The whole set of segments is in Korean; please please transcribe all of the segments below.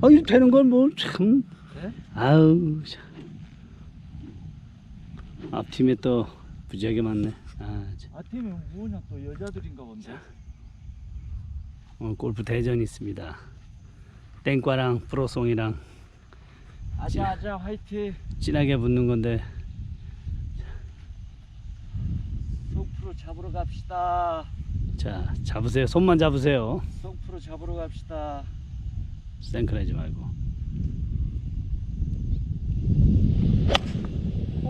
아, 이 되는 걸뭐 참. 네? 아우. 참. 앞팀에 또 무지하게 많네. 아, 참. 아 팀이 뭐냐 또 여자들인가 본데. 오늘 골프 대전이 있습니다. 땡과랑 프로송이랑 아자 아자 화이팅. 진하게 붙는 건데 송프로 잡으러 갑시다. 자 잡으세요. 손만 잡으세요. 송프로 잡으러 갑시다. 생크하지 말고.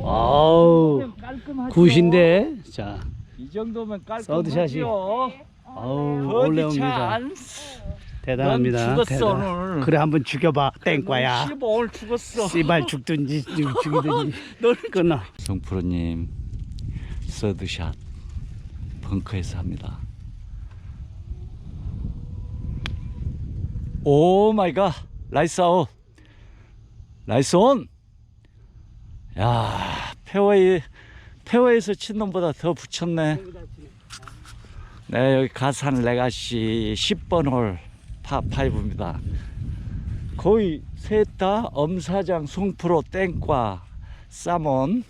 아우 깔끔하죠. 굿인데 자 이 정도면 서드샷이. 깔끔하죠. 아우 버디 올라옵니다. 대단합니다. 넌 죽었어, 대단. 오늘. 그래 한번 죽여봐 땡과야. 씨, 오늘 죽었어. 씨발 죽든지 죽이든지 끊어. 송프로님 서드샷 벙커에서 합니다. 오 마이 갓 나이스 아웃 나이스 온. 야 페어웨이 페어웨이에서 친 놈보다 더 붙였네. 네 여기 가산 레가시 10번 홀 파 5입니다. 거의 셋 다 엄사장 송프로 땡과 사몬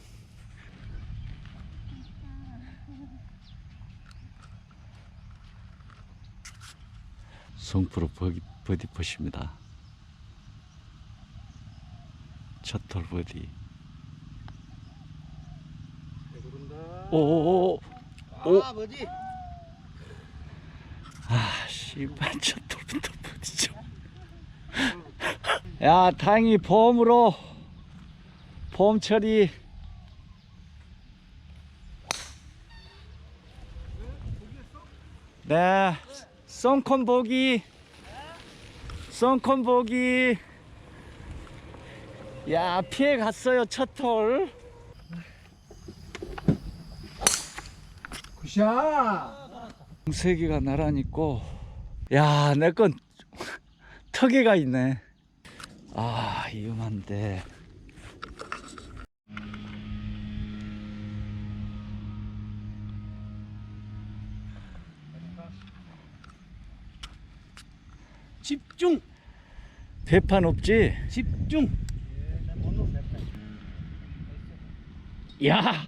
송프로 버디, 버디 퍼십니다. 첫홀 버디. 오오오 오. 아 뭐지? 아 씨발 첫홀부터 버디죠. 야 다행히 보험으로 보험 처리. 네, 썬콘 보기, 썬콘 보기. 야 피해 갔어요 첫 톨. 굿샷! 세 개가 나란히 있고, 야내 건 턱에가 있네. 아 위험한데. 집중 배판 없지? 집중. 야.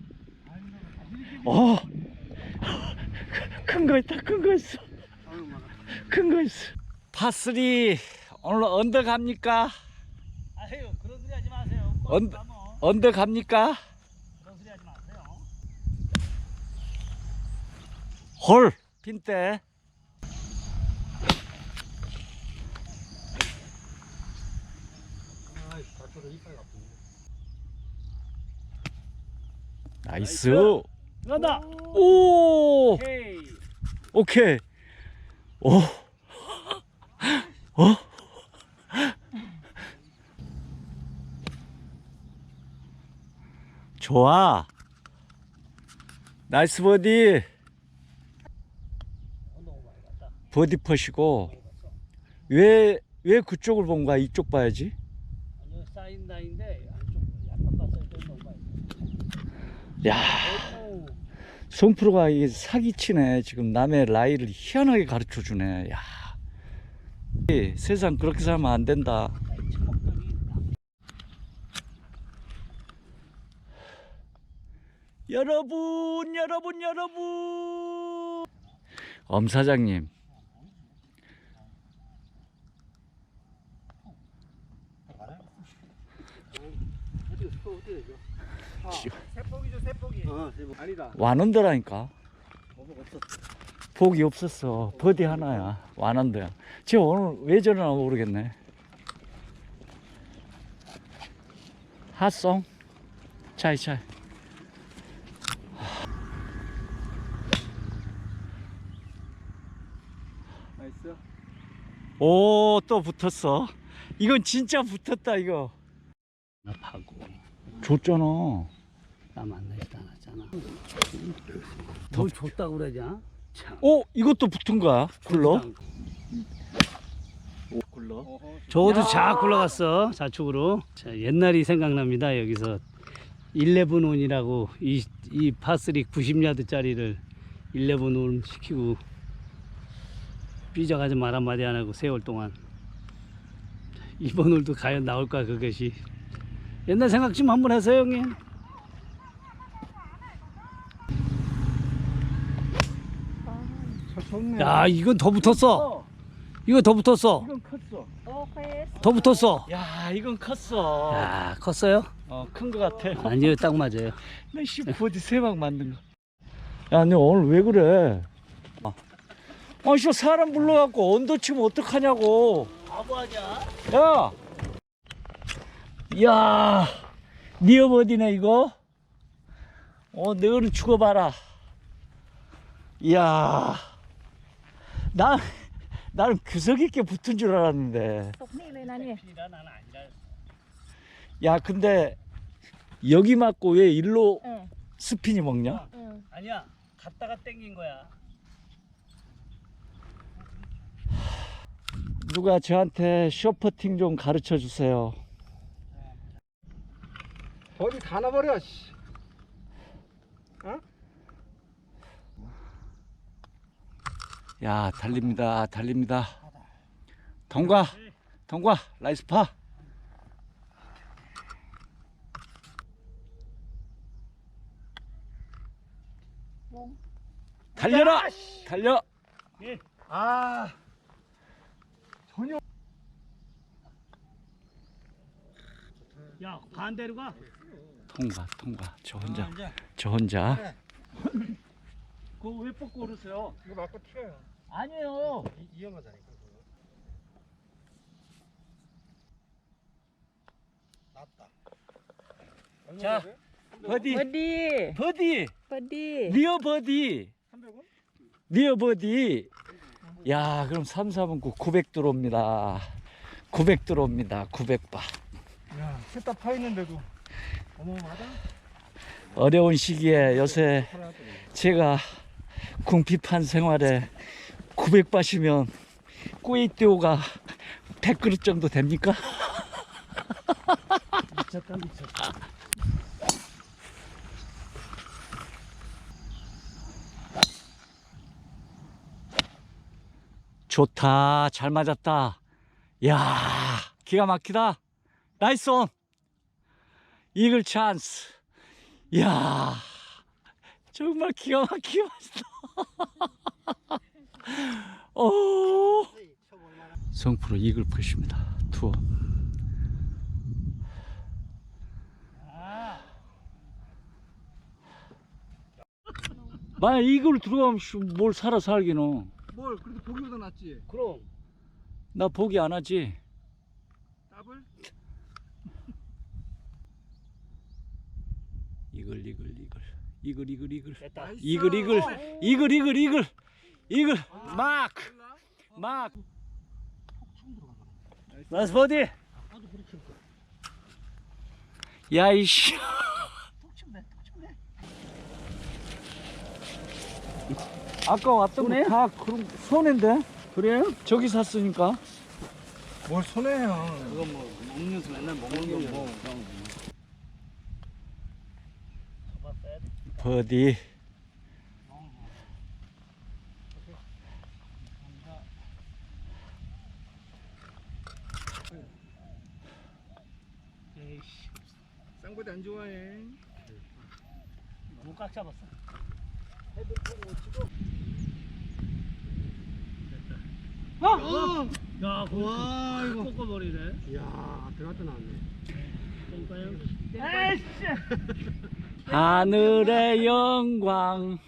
어. 큰 거 있다, 큰 거 있어. 큰 거 있어. 파스리 오늘 언더 갑니까? 아유 그런 소리 하지 마세요. 언, 언더 갑니까? 그런 소리 하지 마세요. 홀 핀대. 나이스. 간다. 오. 오케이. 오케이. 오. 어? 좋아. 나이스 버디. 버디 퍼시고 왜 왜 그쪽을 본 거야? 이쪽 봐야지. 라인데 안쪽 약간 봤을 때 너무 많이. 야, 송프로가 이 사기치네. 지금 남의 라이를 희한하게 가르쳐 주네. 야. 이 세상 그렇게 살면 안 된다. 여러분, 여러분, 여러분. 엄 사장님. 세폭이죠 세폭이. 어 세폭. 아니다. 완원더라니까. 복이 없었어. 버디 하나야. 완원더야. 쟤 오늘 왜 저러나 모르겠네. 핫송. 차이 차이. 나이스. 오, 또 붙었어. 이건 진짜 붙었다, 이거. 나 파고 줬잖아. 나 만나지도 않았잖아. 뭘 줬다고 그러냐? 참. 오, 이것도 붙은 거야, 굴러? 굴러. 저도 야. 자 굴러갔어 좌측으로. 자 옛날이 생각납니다 여기서 11온이라고 이, 이 파3 90야드짜리를 11온 시키고 삐져가지 말 한마디 안 하고 세월 동안 이번 홀도 과연 나올까 그것이. 옛날 생각 좀 한번 하세요 형님. 잘 쳤네. 야 이건 더 붙었어. 이거 더 붙었어. 이건 컸어. 더 붙었어. 야, 이건 컸어. 야 컸어요? 어, 큰 거 같아. 아니요 딱 맞아요. 나씨 버디 세방 만든 거. 야, 너 오늘 왜 그래? 아, 아, 씨 사람 불러갖고 언더 치면 어떡하냐고. 바보 아니야? 야, 야, 니어 버디네 이거. 어, 너는 죽어봐라. 이야, 나 나는 규석 있게 붙은 줄 알았는데. ตกนี่เลยนะเนี่ย 피라 나는 아니라. 야, 근데 여기 맞고 왜 일로 เออ 스피니 먹냐? เออ 아니야 갔다가 땡긴 거야. 누가 저한테 쇼퍼팅 좀 가르쳐 주세요. 어디 다 나버려. 씨. 야, 달립니다. 달립니다. 통과. 통과. 라이스 파. 달려라. 달려. 아. 야 반대로 가. 통과. 통과. 저 혼자. 저 혼자. 그거 왜 뽑고 오르세요? 이거 맞고 튀어요. 아니에요. 이, 위험하다니까. 그거. 났다. 자, 버디, 버디, 버디, 버디, 리어 버디, 300원? 리어 버디. 야, 그럼 3, 4분 900 들어옵니다. 900 들어옵니다. 900바. 야, 셋다 파있는데도 어마어마하다. 어려운 시기에 요새 제가 궁핍한 생활에 900바시면 꾸이띠오가 100그릇 정도 됩니까? 미쳤다 미쳤다. 좋다. 잘 맞았다. 야 기가 막히다. 나이스 온. 이글 찬스. 야 정말 기가 막히게 맞았다. 오. 성프로 이글 푸십니다. 투어. 만약 이글 들어가면 씨, 뭘 살아 살기는. 뭘 그래도 보기보다 낫지. 그럼 나 포기 안 하지. 더블? 이글 이글 이글 이글 이글 이글. 나이스. 이글 이글 이글 이글 이글 이글 마크 마크 나이스 버디 야 이씨 아까 왔던 손해? 거다 그럼 손해인데 그래요? 저기 샀으니까 뭘 손해요. 그건 뭐 음료수 맨날 먹는 거 뭐. 잡았어야 돼. 버디 에이씨 쌍보디 안 좋아해. 너무 꽉 잡았어. 어! 야, 그거 와, 이거. 꺾어버리네. 이야, 들어갔다 나왔네. 그러니까요. 하늘의 영광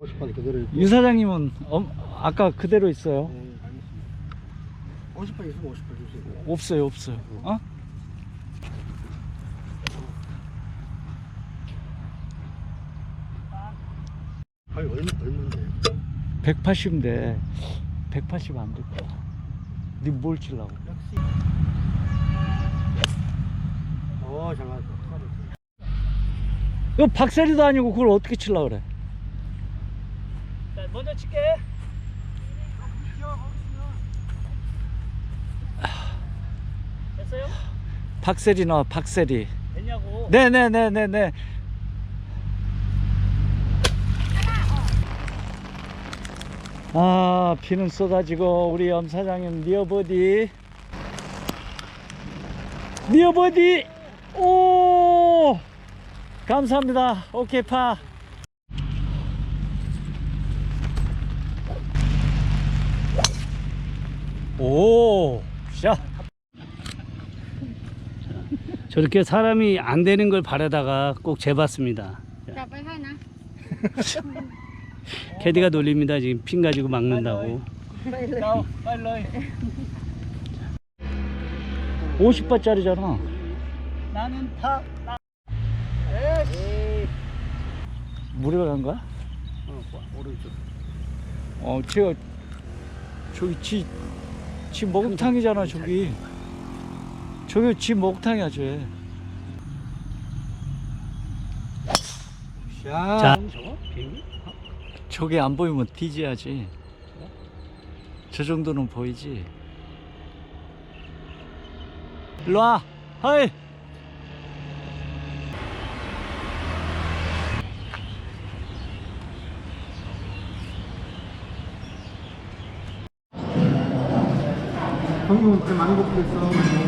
50번 그대로 있고. 유 사장님은 엄- 아까 그대로 있어요 네, 알겠습니다. 50번 있으면 50번 주세요. 없어요 없어요 어? 아니, 얼마, 얼마인데? 180인데 180 안 될 거야 니뭘 치려고 역시. 어, 잘 맞았다. 이거 박세리도 아니고 그걸 어떻게 치려고 그래 자, 먼저 칠게. 됐어요? 박세리 나와 박세리 됐냐고. 네네네네네 아 비는 쏟아지고 우리 염 사장님 리어버디 니어버디 오 감사합니다 오케이 파 오, 샷. 저렇게 사람이 안 되는 걸 바라다가 꼭 재봤습니다. จับไปให้นะ 캐디가 놀립니다. 지금 핀 가지고 막는다고. 빨리 50바짜리잖아. 나는 다. 물에 간 거야? 어, 오른쪽. 어, 제가 저기 지, 지 목욕탕이잖아, 저기. 저기 지 목욕탕이야, 쟤. 자, 저거 비행기? 저게 안 보이면 뒤져야지. 저 정도는 보이지. 일로 와. 하이. 형님은 그 많이 먹겠어.